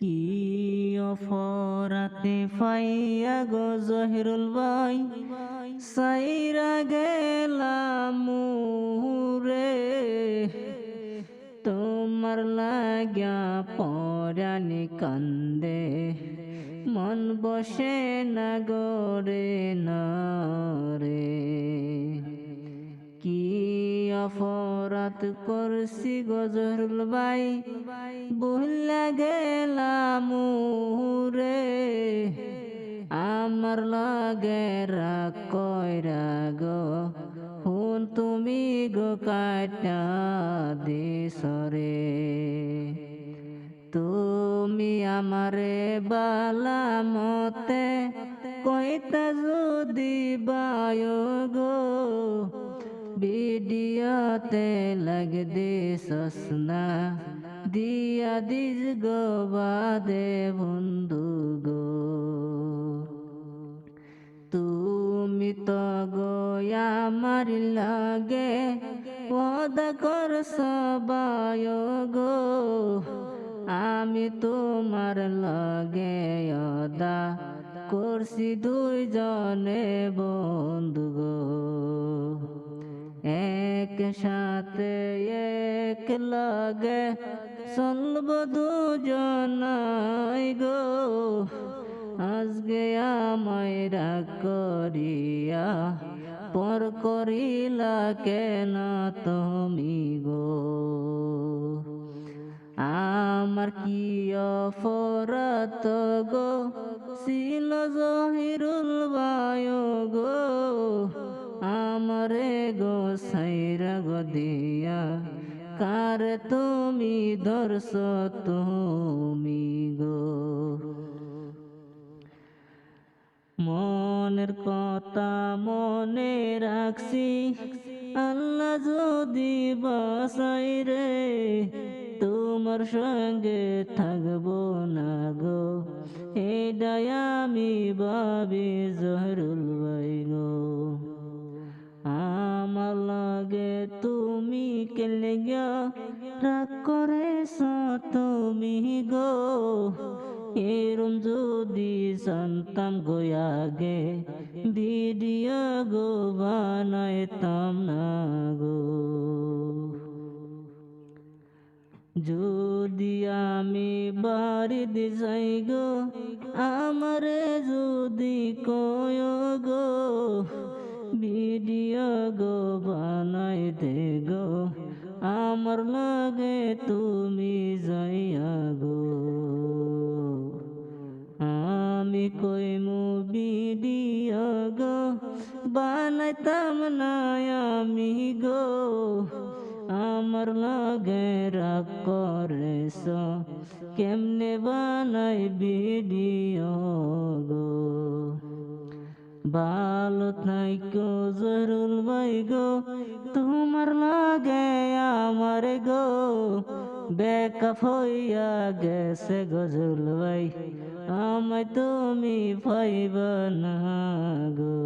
কি অফরাতে ফাইয়া গো জহিরুল ভাই? সাইরা গেলাম রে তোমার লাগা পরানি কান্দে। মন বসে না গরে না। অফরাত করছি গজরুল ভাই। ভুলা গেলাম রে আমার লাগে রাগ কইরা গো। হুন তুমি গো কাটা দিসরে তুমি আমারে বালা মতে কইতা যদি বায় গো। ভিডিওতে লাগ দে সসনা। দিয়া দিস গো বাদে বন্ধু গো। তুমি তো গো আমার লাগে ওদা কর সবাই গো। আমি তোমার লাগে অদা করছি দুইজনে বন্ধু গো। সাথে এক লাগে চলব দুজনাই গো। আজকে আমায় রাগ করিয়া, পর করিলা কেন তুমি গো? আমার কি অফরত গো? ছিল জহিরুল বায় গো। কার তুমি ধরছ তুমি গো? মনের কথা মনে রাখছি, আল্লাহ যদি বাসাই রে, তোমার সঙ্গে থাকব না গো। এটাই আমি ভাবি জহরুল ভাই গো। তুমি গো, এরম যদি সন্তাম গোয়াগে ভিডিও গো বানাইতাম না গো। যদি আমি বাড়ি দিশাই গো, আমারে যদি কয় গো ভিডিও গো বানাই দে গো। আমার লাগে তুমি যাইয়া গো। আমি কইমু ভিডিও গো, বানাইতাম না আমি গো। আমার লাগে রাগ করেছ, কেমনে বানাই ভিডিও ভালো থাইকো জরুল ভাই গো, তোমার লাগে আমার গো। বেকাফ হইয়া গেছে গজল ভাই, আমায় তুমি পাইবা না গো।